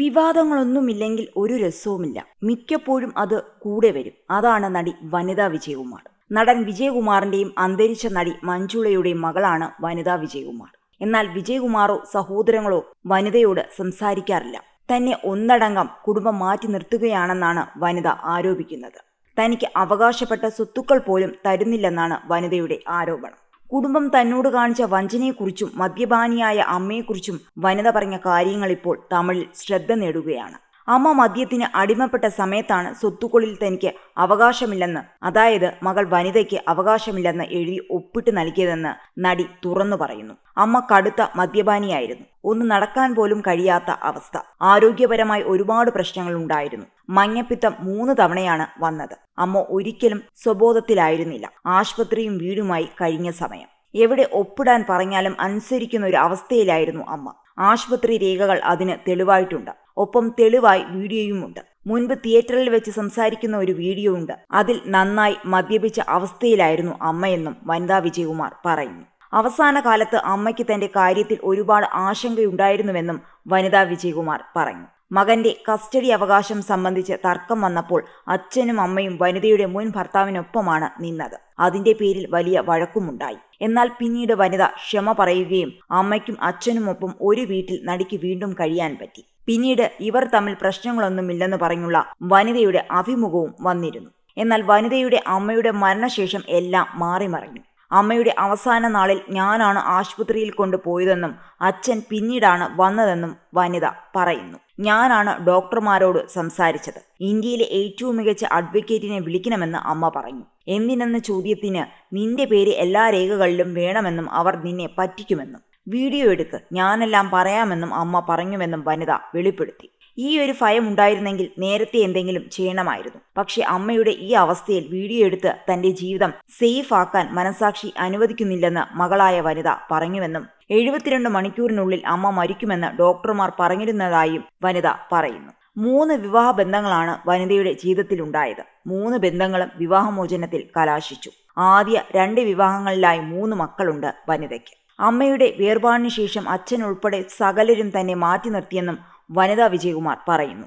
വിവാദങ്ങളൊന്നുമില്ലെങ്കിൽ ഒരു രസവുമില്ല. മിക്കപ്പോഴും അത് കൂടെ വരും. അതാണ് നടി വനിതാ വിജയകുമാർ. നടൻ വിജയകുമാറിന്റെയും അന്തരിച്ച നടി മഞ്ജുളയുടെയും മകളാണ് വനിതാ വിജയകുമാർ. എന്നാൽ വിജയകുമാറോ സഹോദരങ്ങളോ വനിതയോട് സംസാരിക്കാറില്ല. തന്നെ ഒന്നടങ്കം കുടുംബം മാറ്റി നിർത്തുകയാണെന്നാണ് വനിത ആരോപിക്കുന്നത്. തനിക്ക് അവകാശപ്പെട്ട സ്വത്തുക്കൾ പോലും തരുന്നില്ലെന്നാണ് വനിതയുടെ ആരോപണം. കുടുംബം തന്നോട് കാണിച്ച വഞ്ചനയെക്കുറിച്ചും മദ്യപാനിയായ അമ്മയെക്കുറിച്ചും വനിത പറഞ്ഞ കാര്യങ്ങൾ ഇപ്പോൾ തമിഴിൽ ശ്രദ്ധ നേടുകയാണ്. അമ്മ മദ്യത്തിന് അടിമപ്പെട്ട സമയത്താണ് സ്വത്തുക്കളിൽ തനിക്ക് അവകാശമില്ലെന്ന് അതായത് മകൾ വനിതയ്ക്ക് അവകാശമില്ലെന്ന് എഴുതി ഒപ്പിട്ട് നൽകിയതെന്ന് നടി തുറന്നു പറയുന്നു. അമ്മ കടുത്ത മദ്യപാനിയായിരുന്നു. ഒന്ന് നടക്കാൻ പോലും കഴിയാത്ത അവസ്ഥ. ആരോഗ്യപരമായി ഒരുപാട് പ്രശ്നങ്ങൾ ഉണ്ടായിരുന്നു. മഞ്ഞപ്പിത്തം മൂന്ന് തവണയാണ് വന്നത്. അമ്മ ഒരിക്കലും സ്വബോധത്തിലായിരുന്നില്ല. ആശുപത്രിയും വീടുമായി കഴിഞ്ഞ സമയം. എവിടെ ഒപ്പിടാൻ പറഞ്ഞാലും അനുസരിക്കുന്ന ഒരു അവസ്ഥയിലായിരുന്നു അമ്മ. ആശുപത്രി രേഖകൾ അതിന് തെളിവായിട്ടുണ്ട്. ഒപ്പം തെളിവായി വീഡിയോയുമുണ്ട്. മുൻപ് തിയേറ്ററിൽ വെച്ച് സംസാരിക്കുന്ന ഒരു വീഡിയോ ഉണ്ട്. അതിൽ നന്നായി മദ്യപിച്ച അവസ്ഥയിലായിരുന്നു അമ്മയെന്നും വനിതാ വിജയകുമാർ പറയുന്നു. അവസാന കാലത്ത് അമ്മയ്ക്ക് തന്റെ കാര്യത്തിൽ ഒരുപാട് ആശങ്കയുണ്ടായിരുന്നുവെന്നും വനിതാ വിജയകുമാർ പറഞ്ഞു മകന്റെ കസ്റ്റഡി അവകാശം സംബന്ധിച്ച് തർക്കം വന്നപ്പോൾ അച്ഛനും അമ്മയും വനിതയുടെ മുൻ ഭർത്താവിനൊപ്പമാണ് നിന്നത്. അതിന്റെ പേരിൽ വലിയ വഴക്കുമുണ്ടായി. എന്നാൽ പിന്നീട് വനിത ക്ഷമ പറയുകയും അമ്മയ്ക്കും അച്ഛനുമൊപ്പം ഒരു വീട്ടിൽ നടിക്ക് വീണ്ടും കഴിയാൻ പറ്റി. പിന്നീട് ഇവർ തമ്മിൽ പ്രശ്നങ്ങളൊന്നുമില്ലെന്ന് പറഞ്ഞുള്ള വനിതയുടെ അഭിമുഖവും വന്നിരുന്നു. എന്നാൽ വനിതയുടെ അമ്മയുടെ മരണശേഷം എല്ലാം മാറിമറിഞ്ഞു അമ്മയുടെ അവസാന നാളിൽ ഞാനാണ് ആശുപത്രിയിൽ കൊണ്ടുപോയതെന്നും അച്ഛൻ പിന്നീടാണ് വന്നതെന്നും വനിത പറയുന്നു. ഞാനാണ് ഡോക്ടർമാരോട് സംസാരിച്ചത്. ഇന്ത്യയിലെ ഏറ്റവും മികച്ച അഡ്വക്കേറ്റിനെ വിളിക്കണമെന്ന് അമ്മ പറഞ്ഞു. എന്തിനെന്ന ചോദ്യത്തിന് നിന്റെ പേര് എല്ലാ രേഖകളിലും വേണമെന്നും അവർ നിന്നെ പറ്റിക്കുമെന്നും. വീഡിയോ എടുക്ക്. ഞാനെല്ലാം പറയാമെന്നും അമ്മ പറഞ്ഞുവെന്നും വനിത വെളിപ്പെടുത്തി. ഈ ഒരു ഭയം ഉണ്ടായിരുന്നെങ്കിൽ നേരത്തെ എന്തെങ്കിലും ചെയ്യണമായിരുന്നു. പക്ഷെ അമ്മയുടെ ഈ അവസ്ഥയിൽ വീഡിയോ എടുത്ത് തന്റെ ജീവിതം സേഫ് ആക്കാൻ മനസാക്ഷി അനുവദിക്കുന്നില്ലെന്ന് മകളായ വനിത പറഞ്ഞുവെന്നും എഴുപത്തിരണ്ട് മണിക്കൂറിനുള്ളിൽ അമ്മ മരിക്കുമെന്ന് ഡോക്ടർമാർ പറഞ്ഞിരുന്നതായും വനിത പറയുന്നു. മൂന്ന് വിവാഹ ബന്ധങ്ങളാണ് വനിതയുടെ ജീവിതത്തിലുണ്ടായത്. മൂന്ന് ബന്ധങ്ങളും വിവാഹമോചനത്തിൽ കലാശിച്ചു. ആദ്യ രണ്ട് വിവാഹങ്ങളിലായി മൂന്ന് മക്കളുണ്ട് വനിതയ്ക്ക്. അമ്മയുടെ വേർപാടിനു ശേഷം അച്ഛൻ ഉൾപ്പെടെ സകലരും തന്നെ മാറ്റി നിർത്തിയെന്നും വനിതാ വിജയകുമാർ പറയുന്നു.